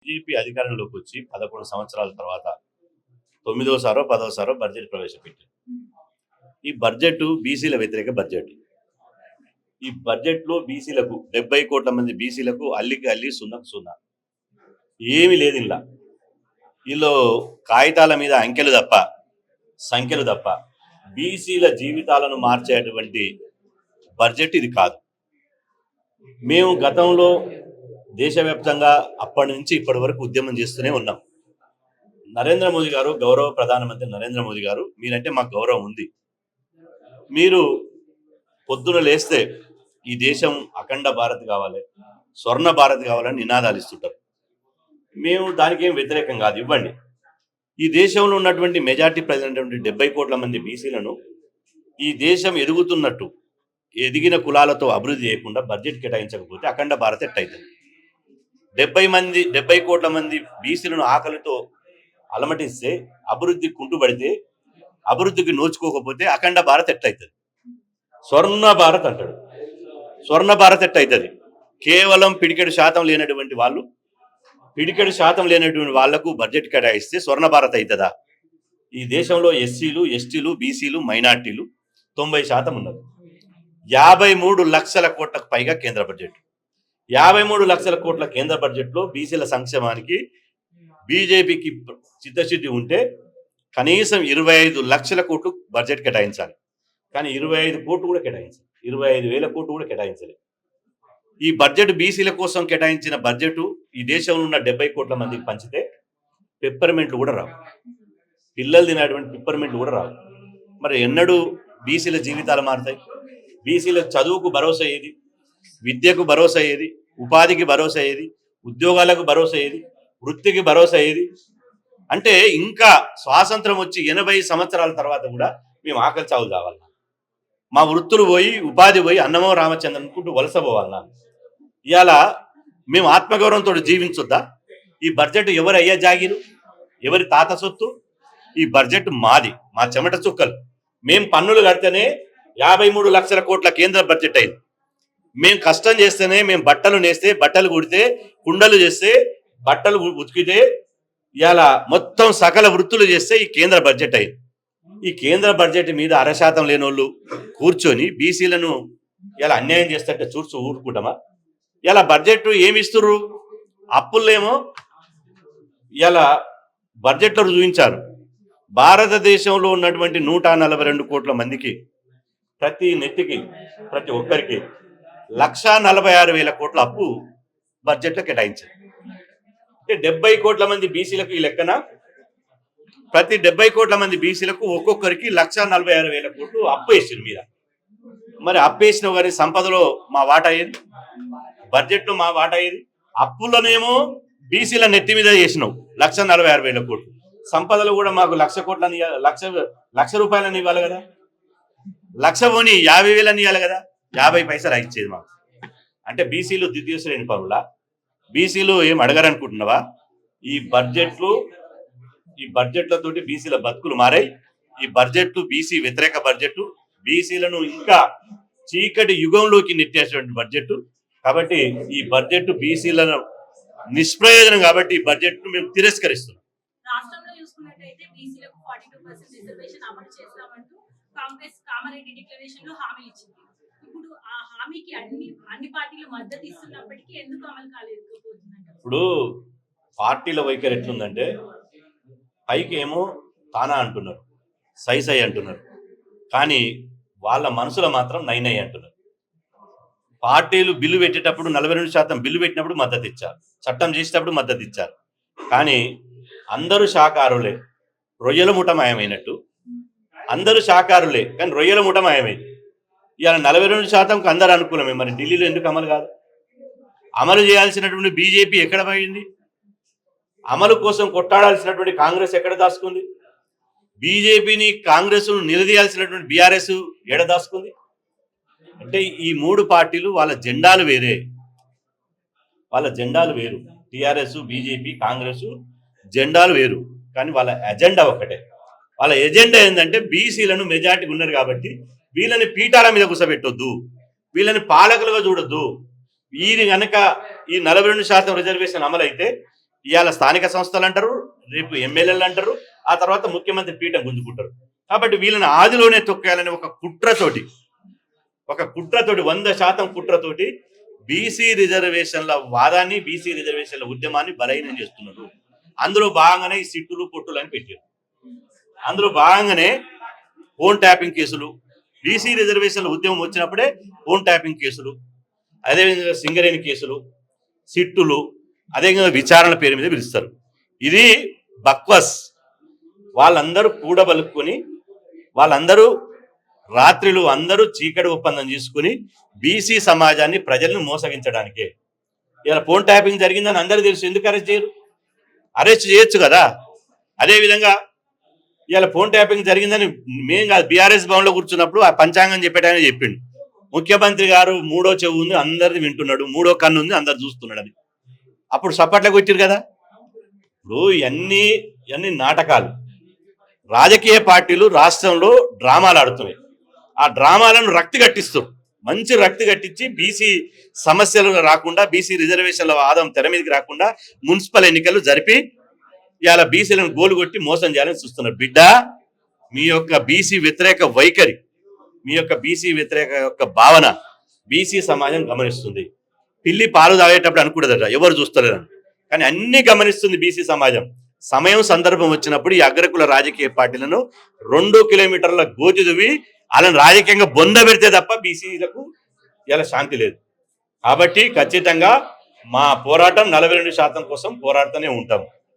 BJP అధికారంలోకి వచ్చి పదకొండు సంవత్సరాల తర్వాత తొమ్మిదోసారో పదోసారో బడ్జెట్ ప్రవేశపెట్టింది. ఈ బడ్జెట్ బీసీల వ్యతిరేక బడ్జెట్ ఈ బడ్జెట్లో బీసీలకు డెబ్బై కోట్ల మంది బీసీలకు అల్లికి అల్లి సున్నకు సున్నా. ఏమీ లేదు ఇలా వీళ్ళు కాగితాల మీద అంకెలు తప్ప సంఖ్యలు తప్ప బీసీల జీవితాలను మార్చేటువంటి బడ్జెట్ ఇది కాదు. మేము గతంలో దేశవ్యాప్తంగా అప్పటి నుంచి ఇప్పటి వరకు ఉద్యమం చేస్తూనే ఉన్నాం. నరేంద్ర మోదీ గారు గౌరవ ప్రధానమంత్రి నరేంద్ర మోదీ గారు మీరంటే మాకు గౌరవం ఉంది. మీరు పొద్దున లేస్తే ఈ దేశం అఖండ భారత్ కావాలి స్వర్ణ భారత్ కావాలని నినాదాలు ఇస్తుంటారు. మేము దానికి ఏం వ్యతిరేకం కాదు ఇవ్వండి. ఈ దేశంలో ఉన్నటువంటి మెజార్టీ ప్రజలైనటువంటి డెబ్బై కోట్ల మంది బీసీలను ఈ దేశం ఎదుగుతున్నట్టు ఎదిగిన కులాలతో అభివృద్ధి చేయకుండా బడ్జెట్ కేటాయించకపోతే అఖండ భారత్ ఎట్టయితుంది. డెబ్బై మంది డెబ్బై కోట్ల మంది బీసీలను ఆకలితో అలమటిస్తే అభివృద్ధి కుంటుపడితే అభివృద్ధికి నోచుకోకపోతే అఖండ భారత్ అవుతుంది స్వర్ణ భారత్ అంటాడు. స్వర్ణ భారత్ అవుతుంది కేవలం పిడికెడు శాతం లేనటువంటి వాళ్ళు పిడికెడు శాతం లేనటువంటి వాళ్ళకు బడ్జెట్ కేటాయిస్తే స్వర్ణ భారత్ అవుతుందా ఈ దేశంలో ఎస్సీలు ఎస్టీలు బీసీలు మైనార్టీలు తొంభై శాతం ఉన్నారు యాభై మూడు లక్షల కోట్లకు పైగా కేంద్ర బడ్జెట్. యాభై మూడు లక్షల కోట్ల కేంద్ర బడ్జెట్లో బీసీల సంక్షేమానికి బీజేపీకి చిత్తశుద్ధి ఉంటే కనీసం ఇరవై ఐదు లక్షల కోట్లు బడ్జెట్ కేటాయించాలి. కానీ ఇరవై ఐదు కోట్లు కూడా కేటాయించాలి. ఇరవై ఐదు వేల కోట్లు కూడా కేటాయించలేదు ఈ బడ్జెట్ బీసీల కోసం కేటాయించిన బడ్జెట్ ఈ దేశంలో ఉన్న డెబ్బై కోట్ల మందికి పంచితే పెప్పర్మెంట్లు కూడా రావు. పిల్లలు తినేటువంటి పిప్పర్మెంట్లు కూడా రావు. మరి ఎన్నడూ బీసీల జీవితాలు మారుతాయి. బీసీల చదువుకు భరోసా ఏది? విద్యకు భరోసా ఏది? ఉపాధికి భరోసా ఏది? ఉద్యోగాలకు భరోసా ఏది? వృత్తికి భరోసా ఏది? అంటే ఇంకా స్వాతంత్రం వచ్చి ఎనభై సంవత్సరాల తర్వాత కూడా మేము ఆకలి చావు కావాలి మా వృత్తులు పోయి ఉపాధి పోయి అన్నమో రామచంద్ర అనుకుంటూ వలస పోవాలన్నా. ఇవాళ మేము ఆత్మగౌరవంతో జీవించొద్దా? ఈ బడ్జెట్ ఎవరు అయ్యా జాగిరు? ఎవరి తాత సొత్తు? ఈ బడ్జెట్ మాది మా చెమట చుక్కలు. మేం పన్నులు కడితేనే యాభై మూడు లక్షల కోట్ల కేంద్ర బడ్జెట్ అయింది. మేము కష్టం చేస్తేనే మేము బట్టలు నేస్తే బట్టలు కుడితే కుండలు చేస్తే బట్టలు ఉతికితే ఇవాళ మొత్తం సకల వృత్తులు చేస్తే ఈ కేంద్ర బడ్జెట్ అయింది ఈ కేంద్ర బడ్జెట్ మీద అరశాతం లేని వాళ్ళు కూర్చొని బీసీలను ఇలా అన్యాయం చేస్తే చూర్చు ఊరుకుంటామా? ఇలా బడ్జెట్ ఏమి ఇస్తుర్రు అప్పులేమో ఇలా బడ్జెట్లో చూపించారు. భారతదేశంలో ఉన్నటువంటి నూట నలభై రెండు కోట్ల మందికి ప్రతి నెత్తికి ప్రతి ఒక్కరికి లక్షా నలభై ఆరు వేల కోట్ల అప్పు బడ్జెట్లో కేటాయించారు. అంటే డెబ్బై కోట్ల మంది బీసీలకు ఈ లెక్కన ప్రతి డెబ్బై కోట్ల మంది బీసీలకు ఒక్కొక్కరికి లక్ష నలభై ఆరు వేల కోట్లు అప్పు వేసారు మీద. మరి అప్పు వేసిన వారి సంపదలో మా వాటా ఏది? బడ్జెట్లో మా వాటా ఏది? అప్పులనేమో బీసీల నెత్తి మీద చేసినావు లక్ష నలభై ఆరు వేల కోట్లు. సంపదలు కూడా మాకు లక్ష కోట్లని లక్ష లక్ష రూపాయలని ఇవ్వాలి కదా. లక్ష పోని యాభై వేలని ఇవ్వాలి కదా. యాభై పైసలు ఇచ్చేది మాకు. అంటే బీసీలు ద్వితీయ శ్రేణి పనుల బీసీలు ఏం అడగరనుకుంటున్నావా? ఈ బడ్జెట్లు ఈ బడ్జెట్లతోటి బీసీల బతుకులు మారాయి. ఈ బడ్జెట్లు బీసీ వ్యతిరేక బడ్జెట్ బీసీలను ఇంకా చీకటి యుగంలోకి నెట్టేటువంటి బడ్జెట్ కాబట్టి ఈ బడ్జెట్ బీసీలను నిష్ప్రయోజనం కాబట్టి ఈ బడ్జెట్ మేము తిరస్కరిస్తున్నాం. కాంగ్రెస్ కామారెడ్డి డిక్లరేషన్లో హామీ ఇచ్చింది. ఆ హామీకి అన్ని అన్ని పార్టీలు మద్దతు ఇస్తున్నప్పటికీ ఎందుకు అమలు కాలేకపోతుందంట ఇప్పుడు పార్టీల వైఖరి ఎట్లుందంటే పైకి ఏమో తానా అంటున్నారు సై సై అంటున్నారు కానీ వాళ్ళ మనసులో మాత్రం నై నై అంటున్నారు. పార్టీలు బిల్లు పెట్టేటప్పుడు నలభై రెండు శాతం బిల్లు పెట్టినప్పుడు మద్దతు ఇచ్చారు చట్టం చేసేటప్పుడు మద్దతు ఇచ్చారు. కానీ అందరూ శాకారులే రొయ్యల ముఠ మాయమైనట్టు అందరూ శాకారులే కానీ రొయ్యల ముఠమాయమైంది ఇవాళ నలభై రెండు శాతంకు అందరు అనుకూలమే మరి ఢిల్లీలో ఎందుకు అమలు కాదు? అమలు చేయాల్సినటువంటి బీజేపీ ఎక్కడ పోయింది? అమలు కోసం కొట్టాడాల్సినటువంటి కాంగ్రెస్ ఎక్కడ దాచుకుంది? బీజేపీని కాంగ్రెస్ను నిలదీయాల్సినటువంటి బీఆర్ఎస్ ఎడ దాచుకుంది? అంటే ఈ మూడు పార్టీలు వాళ్ళ జెండాలు వేరే. వాళ్ళ జెండాలు వేరు. టిఆర్ఎస్ బీజేపీ కాంగ్రెస్ జెండాలు వేరు. కానీ వాళ్ళ ఎజెండా ఒకటే. వాళ్ళ ఎజెండా ఏంటంటే బీసీలను మెజార్టీ ఉన్నారు కాబట్టి వీళ్ళని పీఠాల మీద కూసబెట్టొద్దు వీళ్ళని పాలకులుగా చూడొద్దు. వీరి గనక ఈ నలభై రెండు శాతం రిజర్వేషన్ అమలైతే ఇవాళ స్థానిక సంస్థలు అంటారు రేపు ఎమ్మెల్యేలు అంటారు ఆ తర్వాత ముఖ్యమంత్రి పీఠం గుంజుకుంటారు. కాబట్టి వీళ్ళని ఆదిలోనే తొక్కేయాలని ఒక కుట్రతోటి ఒక కుట్రతోటి వంద శాతం కుట్రతోటి బీసీ రిజర్వేషన్ల వాదాన్ని బీసీ రిజర్వేషన్ల ఉద్యమాన్ని బలహీనం చేస్తున్నారు. అందులో భాగంగానే ఈ సిట్టులు పొట్టులు అని పెట్టారు. అందులో భాగంగానే ఫోన్ ట్యాపింగ్ కేసులు బీసీ రిజర్వేషన్ల ఉద్యమం వచ్చినప్పుడే ఫోన్ ట్యాపింగ్ కేసులు అదేవిధంగా సింగరేణి కేసులు సిట్టులు అదేవిధంగా విచారణ పేరు మీద పిలుస్తారు. ఇది బక్వస్. వాళ్ళందరూ కూడబలుక్కొని వాళ్ళందరూ రాత్రిలు అందరూ చీకటి ఒప్పందం చేసుకుని బీసీ సమాజాన్ని ప్రజలను మోసగించడానికే. ఇలా ఫోన్ ట్యాపింగ్ జరిగిందని అందరూ తెలుసు ఎందుకు అరెస్ట్ చేయరు? అరెస్ట్ చేయొచ్చు కదా? అదేవిధంగా ఇవాళ ఫోన్ ట్యాపింగ్ జరిగిందని మేం కాదు బీఆర్ఎస్ భవన్లో కూర్చున్నప్పుడు ఆ పంచాంగం చెప్పేటాయని చెప్పిండు. ముఖ్యమంత్రి గారు మూడో చెవు ఉంది అందరిది వింటున్నాడు. మూడో కన్ను ఉంది అందరు చూస్తున్నాడు అని అప్పుడు సప్పట్లకు వచ్చారు కదా? ఇప్పుడు ఇవన్నీ ఇవన్నీ నాటకాలు. రాజకీయ పార్టీలు రాష్ట్రంలో డ్రామాలు ఆడుతున్నాయి. ఆ డ్రామాలను రక్తి కట్టిస్తూ మంచి రక్తి కట్టించి బీసీ సమస్యలు రాకుండా బీసీ రిజర్వేషన్ల వాదం తెర మీదకి రాకుండా మున్సిపల్ ఎన్నికలు జరిపి ఇవాళ బీసీలను గోలు కొట్టి మోసం చేయాలని చూస్తున్నారు. బిడ్డ మీ యొక్క బీసీ వ్యతిరేక వైఖరి మీ యొక్క బీసీ వ్యతిరేక యొక్క భావన బీసీ సమాజం గమనిస్తుంది. పిల్లి పాలు తాగేటప్పుడు అనుకూడదట ఎవరు చూస్తలేరు కానీ అన్ని గమనిస్తుంది బీసీ సమాజం. సమయం సందర్భం వచ్చినప్పుడు ఈ అగ్రకుల రాజకీయ పార్టీలను రెండు కిలోమీటర్ల గోతి దువ్వి వాళ్ళని రాజకీయంగా బొంద పెడితే తప్ప బీసీలకు ఇలా శాంతి లేదు. కాబట్టి ఖచ్చితంగా మా పోరాటం నలభై రెండు శాతం కోసం పోరాడుతూనే ఉంటాం.